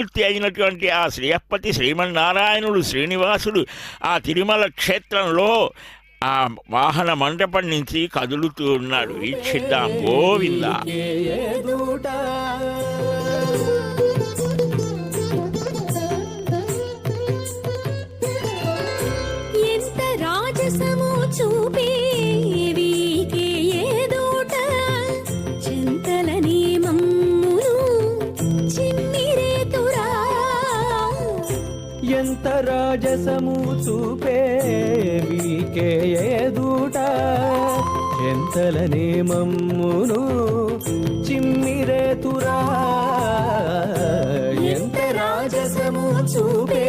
మూర్తి అయినటువంటి ఆ శ్రీయప్పతి శ్రీమన్నారాయణుడు శ్రీనివాసుడు ఆ తిరుమల క్షేత్రంలో ఆ వాహన మండపం నుంచి కదులుతూ ఉన్నాడు వీక్షిద్దాం గోవిందా రాజసము చూపే వీకే ఎదుట ఎంతలనే మమ్మును చిమ్మిరేతురా ఎంత రాజసము చూపే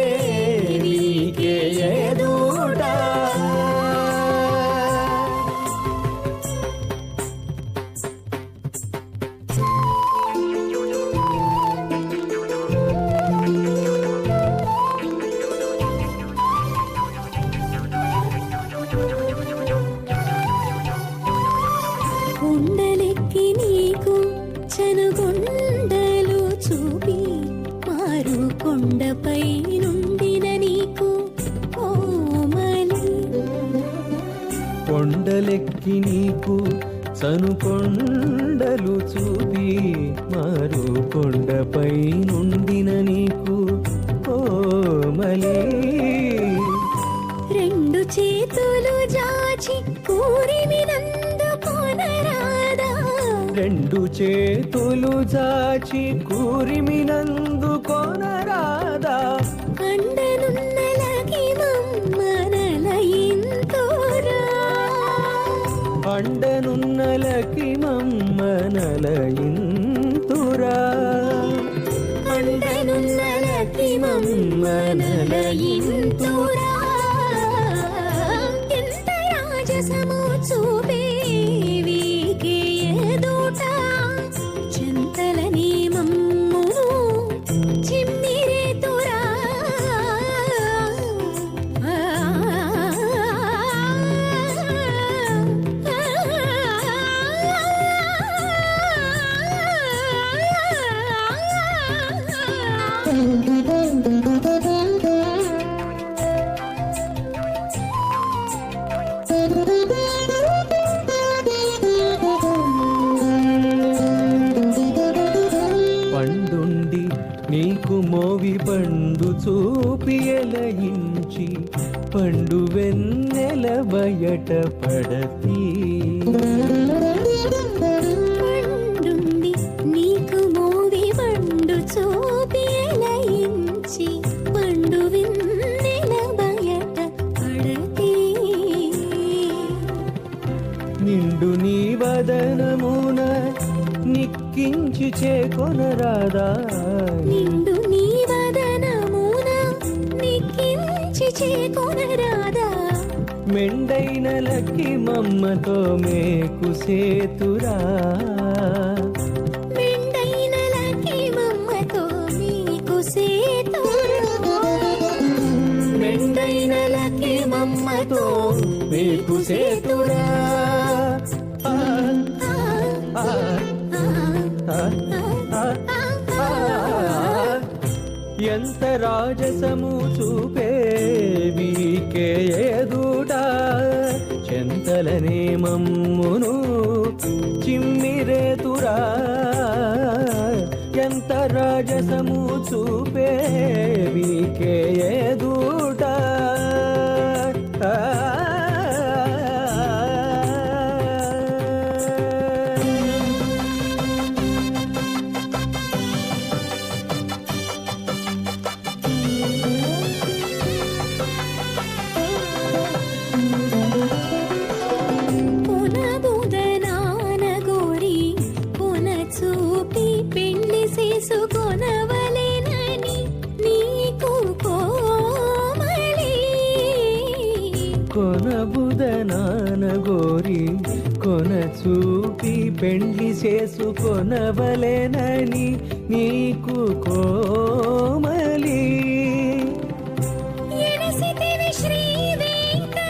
కొండపై నుండిన నీకు కోమలి కొండలెక్కి నీకు సనుకొండలు చూపి మారు కొండపై నుండిన నీకు కోమలి రెండు చేతులు జాచి కూరిమినందు కొనరాదా రెండు చేతులు చాచి కూరిమినందు కొనరాదా? అండనున్నలకి మమ్మనలయింతురా. అండనున్నలకి మమ్మనలయింతురా? అండనున్నలకి మమ్మనలయింతురా. ఎంత రాజసము చూపే పండుండి నీకు మోవి పండు చూపి ఎలయించి పండు వెన్నెల బయట పడతీ. నిండు నీ వదనమున నిక్కించి చేకొనరాదా? నిండు నీ వదనమున నిక్కించి చేకొనరాదా? మెండైన లక్కి మమ్మతో మేకు సేతురా? మెండైన లకి మమ్మతో మీకు సేతు మెండైన లక్కి మమ్మతో మేకు సేతురా? ఎంత రాజసము చూపే వీకే ఎదుట చెంతలనే మమ్మును చిమ్మిరేతురా ఎంత రాజసము చూపే వీకే ఎదుట. కొనబుదనాన కొనబుదనాన గోరి కొన చూపి పెళ్ళి చేసుకొనవలెనని నీకు కోమలి.